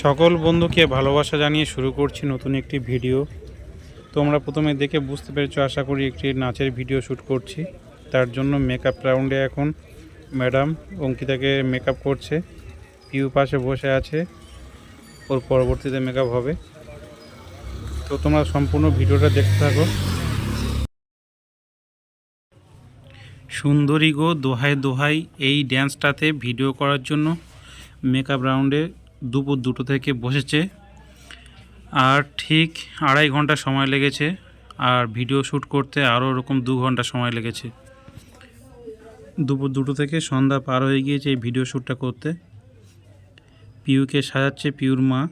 সকল বন্ধুকে ভালোবাসা জানিয়ে শুরু করছি নতুন একটি ভিডিও। তোমরা প্রথমে দেখে বুঝতে পেরেছ, আশা করি একটি নাচের ভিডিও শ্যুট করছি। তার জন্য মেকআপ রাউন্ডে এখন ম্যাডাম অঙ্কিতাকে মেকআপ করছে। পিউ পাশে বসে আছে। ওর পরবর্তীতে মেকআপ হবে। তো তোমরা সম্পূর্ণ ভিডিওটা দেখতে থাকো। সুন্দরী গো দোহাই দোহাই এই ড্যান্সটাতে ভিডিও করার জন্য। মেকআপ রাউন্ডে দুপুর দুটো থেকে বসেছে। আর ঠিক আড়াই ঘণ্টা সময় লেগেছে। আর ভিডিও শ্যুট করতে আরও ওরকম দু ঘণ্টা সময় লেগেছে। দুপুর দুটো থেকে সন্ধ্যা পার হয়ে গিয়েছে এই ভিডিও শ্যুটটা করতে। পিউকে সাজাচ্ছে পিউর মা।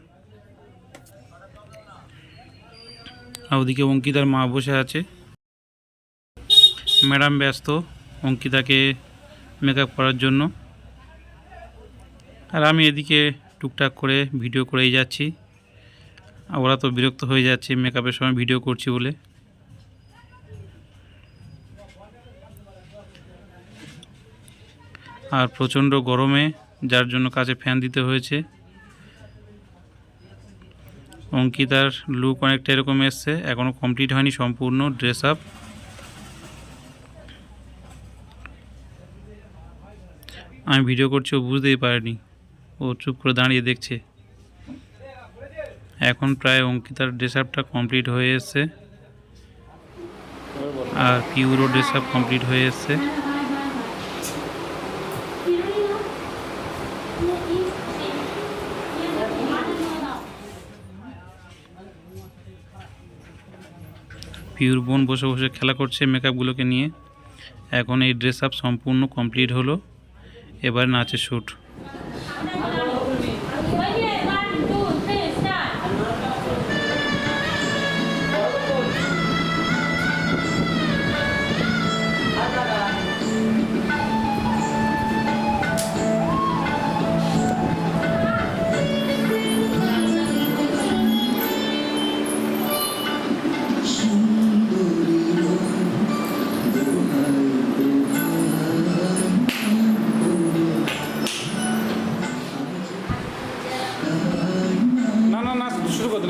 আর ওদিকে অঙ্কিতার মা বসে আছে। ম্যাডাম ব্যস্ত অঙ্কিতাকে মেকআপ করার জন্য। আর আমি এদিকে টুকটাক করে ভিডিও করেই যাচ্ছি। ওরা তো বিরক্ত হয়ে যাচ্ছে মেকআপের সময় ভিডিও করছি বলে। আর প্রচণ্ড গরমে যার জন্য কাছে ফ্যান দিতে হয়েছে। অঙ্কিতার লুক অনেকটা এরকম এসছে এখনও কমপ্লিট হয়নি সম্পূর্ণ ড্রেস আপ আমি ভিডিও করছি, ও বুঝতেই পারেনি। ও চুপ করে দাঁড়িয়ে দেখছে। এখন প্রায় অঙ্কিতার ড্রেস আপটা কমপ্লিট হয়ে এসছে। আর পিউরো ড্রেস আপ কমপ্লিট হয়ে এসছে। পিউর বোন বসে বসে খেলা করছে মেকআপগুলোকে নিয়ে। এখন এই ড্রেস আপ সম্পূর্ণ কমপ্লিট হলো। এবার নাচের শ্যুট Thank you.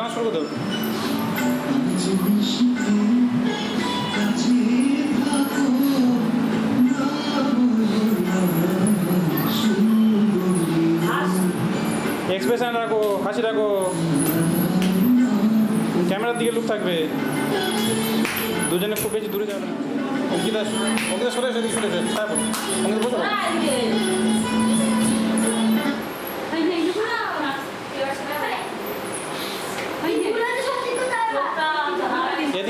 না করতে এক্সপ্রেশন রাখো, হাসি রাখো। ক্যামেরার দিকে লুক থাকবে। দুজনে খুব বেশি দূরে যাবে অঙ্কিতা অঙ্কিতা, সরে সরে এসে। তারপর অঙ্কিতা, বসে।